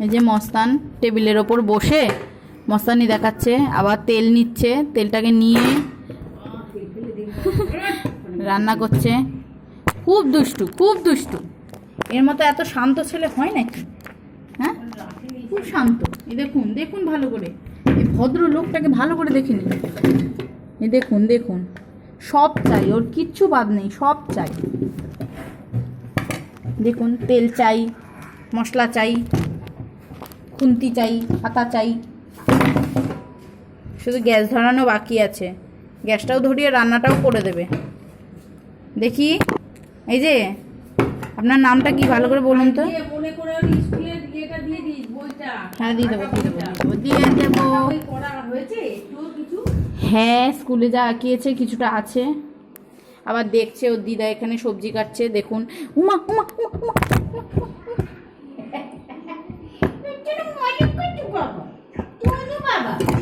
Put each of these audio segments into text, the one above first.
এই যে মস্তান টেবিলের ওপর বসে মস্তানি দেখাচ্ছে, আবার তেল নিচ্ছে, তেলটাকে নিয়ে রান্না করছে। খুব দুষ্টু খুব দুষ্টু। এর মতো এত শান্ত ছেলে হয় নাকি? হ্যাঁ? খুব শান্ত। এই দেখুন দেখুন ভালো করে। এই ভদ্র লোকটাকে ভালো করে দেখে নিন। এই দেখুন দেখুন। সব চাই, ওর কিচ্ছু বাদ নেই, সব চাই। দেখুন, তেল চাই, মশলা চাই। খুন্তি চাই পাতা চাই। শুধু গ্যাস ধরানো বাকি আছে। গ্যাসটাও ধরিয়ে রান্নাটাও করে দেবে। দেখি এই যে আপনার নামটা কি ভালো করে বলুন তো? হ্যাঁ দিয়ে দেবো দিয়ে দেবো। দিয়ে দেবো। হ্যাঁ স্কুলে যা আঁকিয়েছে কিছুটা আছে। আবার দেখছে ওর দিদা এখানে সবজি কাটছে দেখুন। উমা উমা উমা উমা।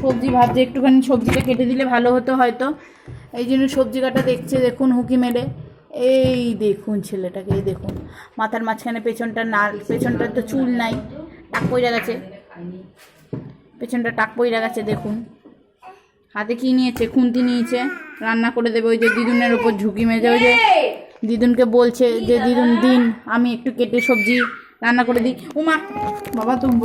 সবজি ভাবছে একটুখানি সবজিটা কেটে দিলে ভালো হতো হয়তো। এই জন্য সবজি কাটা দেখছে, দেখুন হুকি মেরে। এই দেখুন ছেলেটাকে, এই দেখুন। মাথার মাঝখানে পেছনটা না পেছনটার তো চুল নাই, টাক পইরা গেছে। পেছনটা টাক পইরা গেছে, দেখুন। হাতে কি নিয়েছে? খুন্তি নিয়েছে। রান্না করে দেবে ওই যে দিদুনের ওপর ঝুঁকি মেজে ওই যে দিদুনকে বলছে যে, দিদুন, দিন, আমি একটু কেটে সবজি রান্না করে দিই। উমা, বাবা তুমি